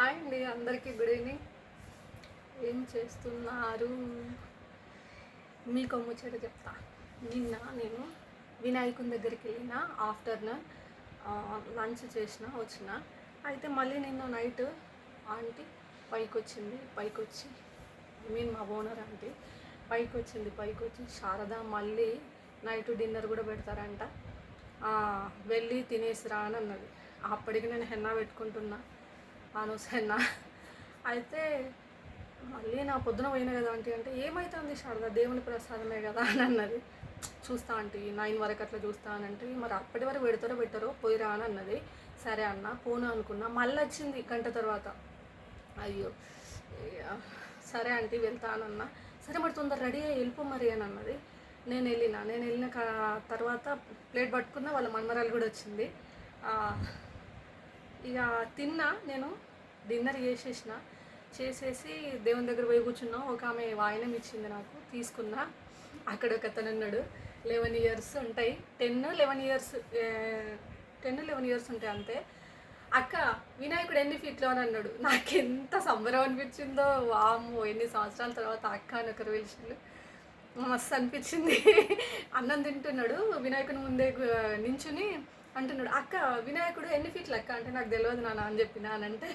Hi అండి అందరికీ good evening. ఏం చేస్తున్నారు? మీకు అమ్ము ముచ్చట చెప్తా. నిన్న నేను వినాయకుని దగ్గరికి వెళ్ళిన ఆఫ్టర్నూన్ లంచ్ చేసిన వచ్చిన. అయితే మళ్ళీ నిన్న నైట్ ఆంటీ పైకి వచ్చింది పైకి వచ్చి ఐ మీన్ మా ఓనర్ ఆంటీ పైకి వచ్చింది పైకి వచ్చి శారద మళ్ళీ నైట్ డిన్నర్ కూడా పెడతారంట. వెళ్ళి తినేసిరా అని అన్నది. అప్పటికి నేను హెన్నా పెట్టుకుంటున్నా. ఆనోస్ అయితే మళ్ళీ నా పొద్దున పోయినా కదా ఆంటీ అంటే ఏమైతుంది శారద? దేవుని ప్రసాదమే కదా అని అన్నది. చూస్తా ఆంటీ నైన్ వరకు అట్లా చూస్తా అని అంటే మరి అప్పటి వరకు పెడతారో పెట్టారో పోయిరా అని అన్నది. సరే అన్న పోను అనుకున్నా. మళ్ళీ వచ్చింది గంట తర్వాత. అయ్యో సరే ఆంటీ వెళ్తానన్నా సరే మరి తొందర రెడీ అయ్యి వెళ్ళిపో మరి అని అన్నది. నేను వెళ్ళిన. నేను వెళ్ళిన తర్వాత ప్లేట్ పట్టుకున్న వాళ్ళ మన్మరాలు కూడా వచ్చింది. ఇక తిన్నా నేను డిన్నర్ చేసేసిన. చేసేసి దేవుని దగ్గర పోయి కూర్చున్నా. ఒక ఆమె వాయనం ఇచ్చింది నాకు తీసుకున్నా. అక్కడ ఒక అతను ఉన్నాడు. లెవెన్ ఇయర్స్ ఉంటాయి. Ten eleven years ten eleven years ఉంటాయి అంతే. అక్క వినాయకుడు ఎన్ని ఫీట్లో అని అన్నాడు. నాకు ఎంత సంబరం అనిపించిందో వామ్మో ఎన్ని సంవత్సరాల తర్వాత అక్క అని ఒకరు పిలిచిండు. మస్తు అనిపించింది. అన్నం తింటున్నాడు. వినాయకుని ముందే నించుని అంటున్నాడు అక్క వినాయకుడు ఎన్ని ఫీట్లు అక్క అంటే నాకు తెలియదు నాన్న అని చెప్పిన అని అంటే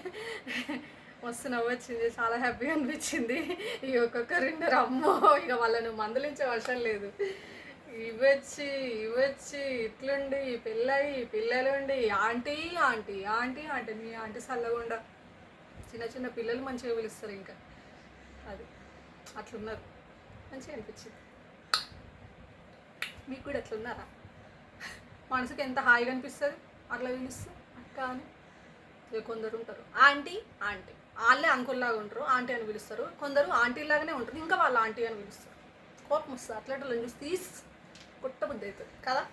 మస్తు నవ్వొచ్చింది చాలా హ్యాపీగా అనిపించింది. ఈ ఒక్కొక్క ఉన్నారు అమ్మో ఇక వాళ్ళను మందలించే వర్షం లేదు. ఇవచ్చి ఇవచ్చి ఇట్లుండి పిల్లయి పిల్లలుండి ఆంటీ ఆంటీ ఆంటీ ఆంటీ మీ ఆంటీ చల్లగుండా చిన్న చిన్న పిల్లలు మంచిగా పిలుస్తారు ఇంకా. అది అట్లున్నారు. మంచిగా అనిపించింది. మీకు కూడా అట్లున్నారా? మనసుకి ఎంత హాయిగా అనిపిస్తుంది అట్లా పిలుస్తే అక్క అని. కొందరు ఉంటారు. Aunty aunty. వాళ్ళే అంకుల్లాగా ఉంటారు ఆంటీ అని పిలుస్తారు. కొందరు ఆంటీ లాగానే ఉంటారు. ఇంకా వాళ్ళు ఆంటీ అని పిలుస్తారు. కోపం వస్తుంది. అట్లా చూసి తీసి కొట్టబుద్ధి అవుతుంది. కదా?